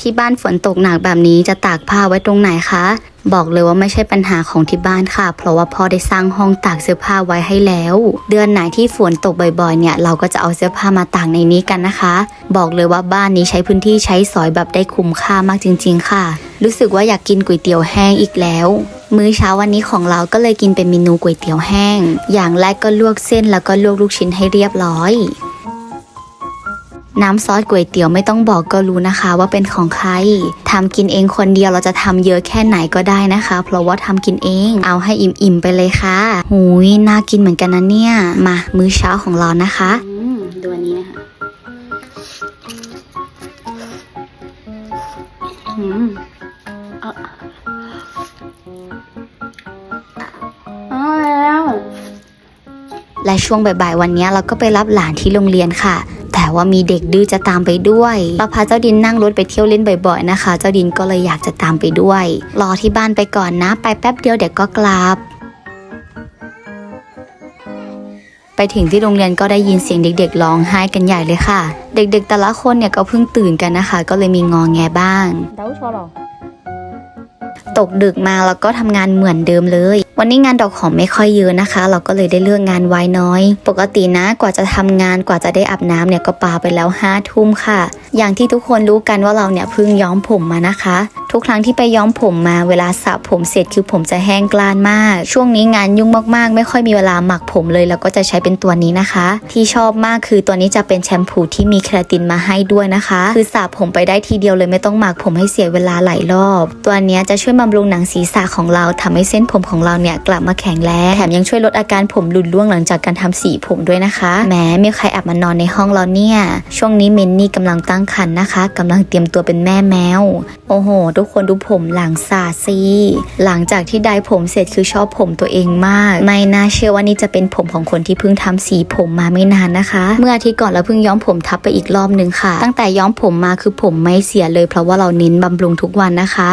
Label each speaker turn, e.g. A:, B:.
A: ที่บ้านฝนตกหนักแบบนี้จะตากผ้าไว้ตรงไหนคะ บอกเลยว่าไม่ใช่ปัญหาของที่บ้านค่ะ เพราะว่าพ่อได้สร้างห้องตากเสื้อผ้าไว้ให้แล้ว เดือนไหนที่ฝนตกบ่อยๆ เนี่ย เราก็จะเอาเสื้อผ้ามาตากในนี้กันนะคะ บอกเลยว่าบ้านนี้ใช้พื้นที่ใช้สอยแบบได้คุ้มค่ามากจริง ๆ ค่ะ รู้สึกว่าอยากกินก๋วยเตี๋ยวแห้งอีกแล้วมื้อเช้าวันนี้ของเราก็เลยกินเป็นเมนูก๋วยเตี๋ยวแห้ง อย่างแรกก็ลวกเส้นแล้วก็ลวกลูกชิ้นให้เรียบร้อย น้ำซอสก๋วยเตี๋ยวไม่ต้องบอกก็รู้นะคะว่าเป็นของใครทำกินเองคนเดียวเราจะทำเยอะแค่ไหนก็ได้นะคะ เพราะว่าทำกินเองเอาให้อิ่มๆไปเลยค่ะหูยน่ากินเหมือนกันนะเนี่ย มามื้อเช้าของเรานะคะดูอันนี้นะคะอืมเอแล้วและช่วงบ่ายๆวันนี้เราก็ไปรับหลานที่โรงเรียนค่ะ แต่ว่ามีเด็กดื้อจะตามไปด้วยเราพาเจ้าดินนั่งรถไปเที่ยวเล่นบ่อยๆนะคะ เจ้าดินก็เลยอยากจะตามไปด้วย รอที่บ้านไปก่อนนะ ไปแป๊บเดียวเด็กก็กลับไปถึงที่โรงเรียนก็ได้ยินเสียงเด็กๆร้องไห้กันใหญ่เลยค่ะ เด็กๆแต่ละคนเนี่ยก็เพิ่งตื่นกันนะคะ ก็เลยมีงองแงบ้าง
B: เดาชอหรอ
A: ตกดึกมาแล้วก็ทำงานเหมือนเดิมเลย วันนี้งานดอกหอมไม่ค่อยเยอะนะคะ เราก็เลยได้เลือกงานไว้น้อย ปกตินะกว่าจะทำงานกว่าจะได้อาบน้ำเนี่ยก็ปาไปแล้วห้าทุ่มค่ะ อย่างที่ทุกคนรู้กันว่าเราเนี่ยเพิ่งย้อมผมมานะคะ ทุกครั้งที่ไปย้อมผมมาเวลาสระผมเสร็จคือผมจะแห้งกล้านมาก ช่วงนี้งานยุ่งมากๆ ไม่ค่อยมีเวลาหมักผมเลย แล้วก็จะใช้เป็นตัวนี้นะคะ ที่ชอบมากคือตัวนี้จะเป็นแชมพูที่มีเคราตินมาให้ด้วยนะคะ คือสระผมไปได้ทีเดียวเลยไม่ต้องหมักผมให้เสียเวลาหลายรอบ ตัวนี้จะช่วยบำรุงหนังศีรษะของเราทำให้เส้นผมของเราเนี่ยกลับมาแข็งแรงแถมยังช่วยลดอาการผมหลุดร่วงหลังจากการทำสีผมด้วยนะคะแหมมีใครแอบมานอนในห้องเราเนี่ยช่วงนี้เมนนี่กำลังตั้งครรภ์นะคะกำลังเตรียมตัวเป็นแม่แมว โอ้โหทุกคนดูผมหลังซาซีหลังจากที่ได้ผมเสร็จคือชอบผมตัวเองมาก ไม่น่าเชื่อว่านี่จะเป็นผมของคนที่เพิ่งทำสีผมมาไม่นานนะคะ เมื่ออาทิตย์ก่อนเราเพิ่งย้อมผมทับไปอีกรอบหนึ่งค่ะ ตั้งแต่ย้อมผมมาคือผมไม่เสียเลย เพราะว่าเราเน้นบำรุงทุกวันนะคะ